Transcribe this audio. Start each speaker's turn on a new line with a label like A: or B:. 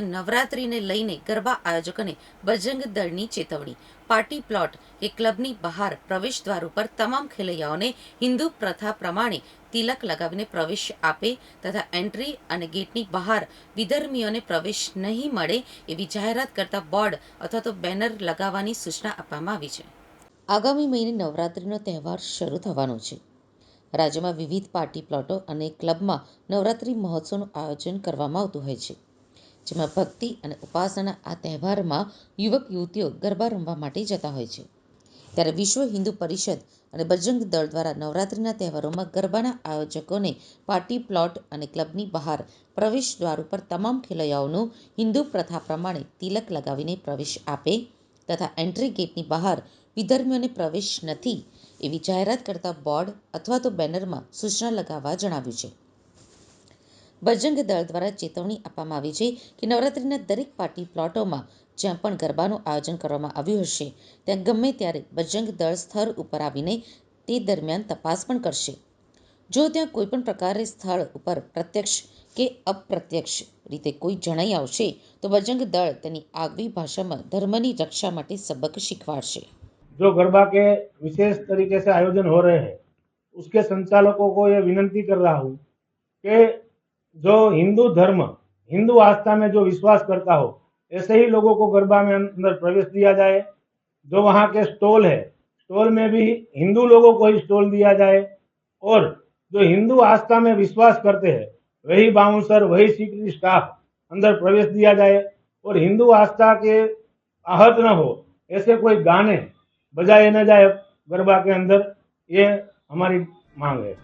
A: નવરાત્રીને લઈને ગરબા આયોજકોને બજરંગ દળની ચેતવણી. પાર્ટી પ્લોટ કે ક્લબની બહાર પ્રવેશ દ્વાર ઉપર તમામ ખેલૈયાઓને હિન્દુ પ્રથા પ્રમાણે તિલક લગાવીને પ્રવેશ આપે તથા એન્ટ્રી અને ગેટની બહાર વિધર્મીઓને પ્રવેશ નહીં મળે એવી જાહેરાત કરતા બોર્ડ અથવા તો બેનર લગાવવાની સૂચના આપવામાં આવી છે. આગામી મહિને નવરાત્રીનો તહેવાર શરૂ થવાનો છે. રાજ્યમાં વિવિધ પાર્ટી પ્લોટો અને ક્લબમાં નવરાત્રિ મહોત્સવનું આયોજન કરવામાં આવતું હોય છે. જેમાં ભક્તિ અને ઉપાસના આ તહેવારમાં યુવક યુવતીઓ ગરબા રમવા માટે જતા હોય છે. ત્યારે વિશ્વ હિન્દુ પરિષદ અને બજરંગ દળ દ્વારા નવરાત્રિના તહેવારોમાં ગરબાના આયોજકોને પાર્ટી પ્લોટ અને ક્લબની બહાર પ્રવેશ દ્વાર ઉપર તમામ ખેલૈયાઓનું હિન્દુ પ્રથા પ્રમાણે તિલક લગાવીને પ્રવેશ આપે તથા એન્ટ્રી ગેટની બહાર વિધર્મીઓને પ્રવેશ નથી એવી જાહેરાત કરતા બોર્ડ અથવા તો બેનરમાં સૂચના લગાવવા જણાવ્યું છે. બજરંગ દળ દ્વારા ચેતવણી આપવામાં આવી છે કે નવરાત્રિના દરેક પાર્ટી પ્લોટોમાં જ્યાં પણ ગરબાનું આયોજન કરવામાં આવ્યું હશે ત્યાં ગમે ત્યારે બજરંગ દળ સ્થળ ઉપર આવીને તે દરમિયાન તપાસ પણ કરશે જો ત્યાં કોઈ પણ પ્રકારે સ્થળ ઉપર પ્રત્યક્ષ કે અપ્રત્યક્ષ રીતે કોઈ જણાઈ આવશે તો બજરંગ દળ તેની આગવી ભાષામાં ધર્મની રક્ષા માટે સબક શીખવાડશે
B: जो गरबा के विशेष तरीके से आयोजन हो रहे हैं उसके संचालकों को ये विनंती कर रहा हूँ कि जो हिंदू धर्म, हिंदू आस्था में जो विश्वास करता हो, ऐसे ही लोगों को गरबा में अंदर प्रवेश दिया जाए। जो वहाँ के स्टॉल है, स्टॉल में भी हिंदू लोगों को ही स्टॉल दिया जाए और जो हिंदू आस्था में विश्वास करते हैं, वही बाउंसर, वही सीक्रेट स्टाफ अंदर प्रवेश दिया जाए और हिंदू आस्था के आहत न हो, ऐसे कोई गाने बजाए न जाए गरबा के अंदर, ये हमारी मांग है।